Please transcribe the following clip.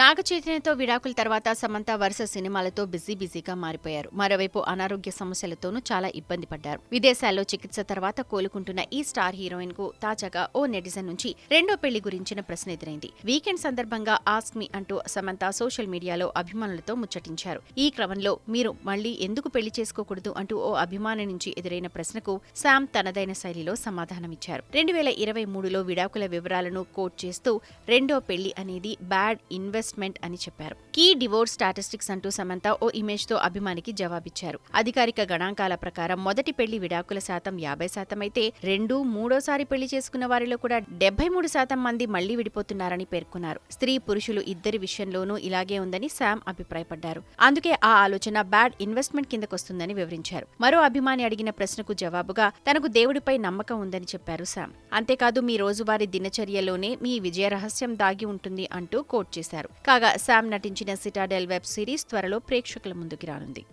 నాగ చైతన్యతో విడాకుల తర్వాత సమంత వరుస సినిమాలతో బిజీ బిజీగా మారిపోయారు. మరోవైపు అనారోగ్య సమస్యలతోనూ చాలా ఇబ్బంది పడ్డారు. విదేశాల్లో చికిత్స తర్వాత కోలుకుంటున్న ఈ స్టార్ హీరోయిన్కు తాజాగా ఓ నెటిజన్ నుంచి రెండో పెళ్ళి గురించిన ప్రశ్న ఎదురైంది. వీకెండ్ సందర్భంగా ఆస్క్ మీ అంటూ సమంత సోషల్ మీడియాలో అభిమానులతో ముచ్చటించారు. ఈ క్రమంలో మీరు మళ్ళీ ఎందుకు పెళ్ళి చేసుకోకూడదు అంటూ ఓ అభిమాని నుంచి ఎదురైన ప్రశ్నకు శామ్ తనదైన శైలిలో సమాధానమిచ్చారు. రెండు వేల ఇరవై మూడులో విడాకుల వివరాలను కోట్ చేస్తూ రెండో పెళ్ళి అనేది బ్యాడ్ ఇన్వెస్ట్ ఇన్వెస్ట్మెంట్ అని చెప్పారు. కీ డివోర్స్ స్టాటిస్టిక్స్ అంటూ సమంత ఓ ఇమేజ్తో అభిమానికి జవాబిచ్చారు. అధికారిక గణాంకాల ప్రకారం మొదటి పెళ్ళి విడాకుల శాతం యాభై శాతం అయితే రెండు మూడోసారి పెళ్ళి చేసుకున్న వారిలో కూడా డెబ్బై మూడు శాతం మంది మళ్ళీ విడిపోతున్నారని పేర్కొన్నారు. స్త్రీ పురుషులు ఇద్దరి విషయంలోనూ ఇలాగే ఉందని శామ్ అభిప్రాయపడ్డారు. అందుకే ఆ ఆలోచన బ్యాడ్ ఇన్వెస్ట్మెంట్ కిందకొస్తుందని వివరించారు. మరో అభిమాని అడిగిన ప్రశ్నకు జవాబుగా తనకు దేవుడిపై నమ్మకం ఉందని చెప్పారు శామ్. అంతేకాదు మీ రోజువారీ దినచర్యలోనే మీ విజయ రహస్యం దాగి ఉంటుంది అంటూ కోట్ చేశారు. కాగా శామ్ నటించిన సిటాడెల్ వెబ్ సిరీస్ త్వరలో ప్రేక్షకుల ముందుకు రానుంది.